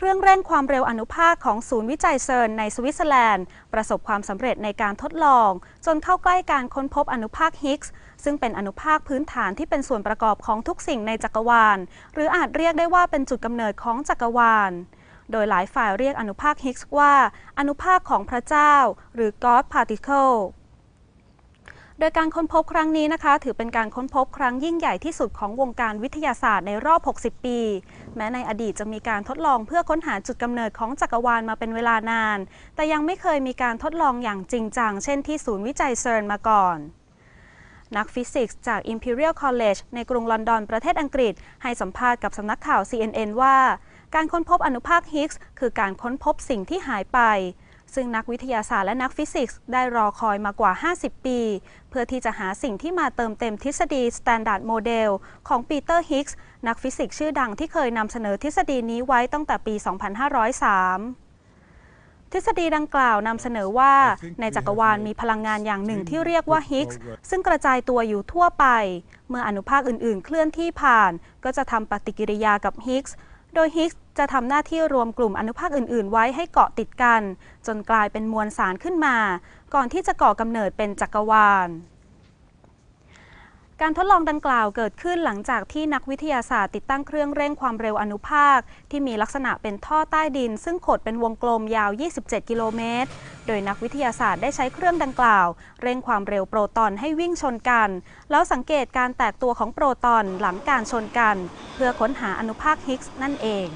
เครื่องเร่งความเร็วอนุภาคของศูนย์วิจัยเซิร์นในสวิตเซอร์แลนด์ ประสบความสำเร็จในการทดลอง จนเข้าใกล้การค้นพบอนุภาคฮิกส์ซึ่งเป็นอนุภาคพื้นฐานที่เป็นส่วนประกอบของทุกสิ่งในจักรวาล หรืออาจเรียกได้ว่าเป็นจุดกำเนิดของจักรวาล โดยหลายฝ่ายเรียกอนุภาคฮิกส์ว่า อนุภาคของพระเจ้า หรือ God Particle โดยการค้นพบครั้งนี้นะคะ ถือเป็นการค้นพบครั้งยิ่งใหญ่ที่สุดของวงการวิทยาศาสตร์ในรอบ 60 ปี แม้ในอดีตจะมีการทดลองเพื่อค้นหาจุดกำเนิดของจักรวาลมาเป็นเวลานาน แต่ยังไม่เคยมีการทดลองอย่างจริงจัง เช่นที่ศูนย์วิจัยเซิร์นมาก่อนนักฟิสิกส์จาก Imperial College ในกรุงลอนดอนประเทศอังกฤษ ให้สัมภาษณ์กับสำนักข่าว CNN ว่า การค้นพบอนุภาคฮิกส์คือการค้นพบสิ่งที่หายไป ซึ่งนักวิทยาศาสตร์และนักฟิสิกส์ได้รอคอยมากว่า 50 ปี เพื่อที่จะหาสิ่งที่มาเติมเต็มทฤษฎี Standard Model ของปีเตอร์ฮิกส์นักฟิสิกส์ชื่อดังที่เคยนำเสนอทฤษฎีนี้ไว้ตั้งแต่ปี 2503ทฤษฎีดังกล่าวนำเสนอว่าในจักรวาลมีพลังงานอย่างหนึ่งที่เรียกว่าฮิกส์ซึ่งกระจายตัวอยู่ทั่วไป เมื่ออนุภาคอื่นๆ เคลื่อนที่ผ่าน ก็จะทำปฏิกิริยากับฮิกส์โดยฮิกส์จะทำหน้าที่รวมกลุ่มอนุภาคอื่น ๆ ไว้ให้เกาะติดกัน จนกลายเป็นมวลสารขึ้นมา ก่อนที่จะก่อกำเนิดเป็นจักรวาล การทดลองดังกล่าวเกิดขึ้นหลังจากที่นักวิทยาศาสตร์ติดตั้งเครื่องเร่งความเร็วอนุภาค ที่มีลักษณะเป็นท่อใต้ดิน ซึ่งขดเป็นวงกลมยาว 27 กิโลเมตร โดยนักวิทยาศาสตร์ได้ใช้เครื่องดังกล่าว เร่งความเร็วโปรตอนให้วิ่งชนกัน แล้วสังเกตการแตกตัวของโปรตอนหลังการชนกัน เพื่อค้นหาอนุภาคฮิกส์นั่นเอง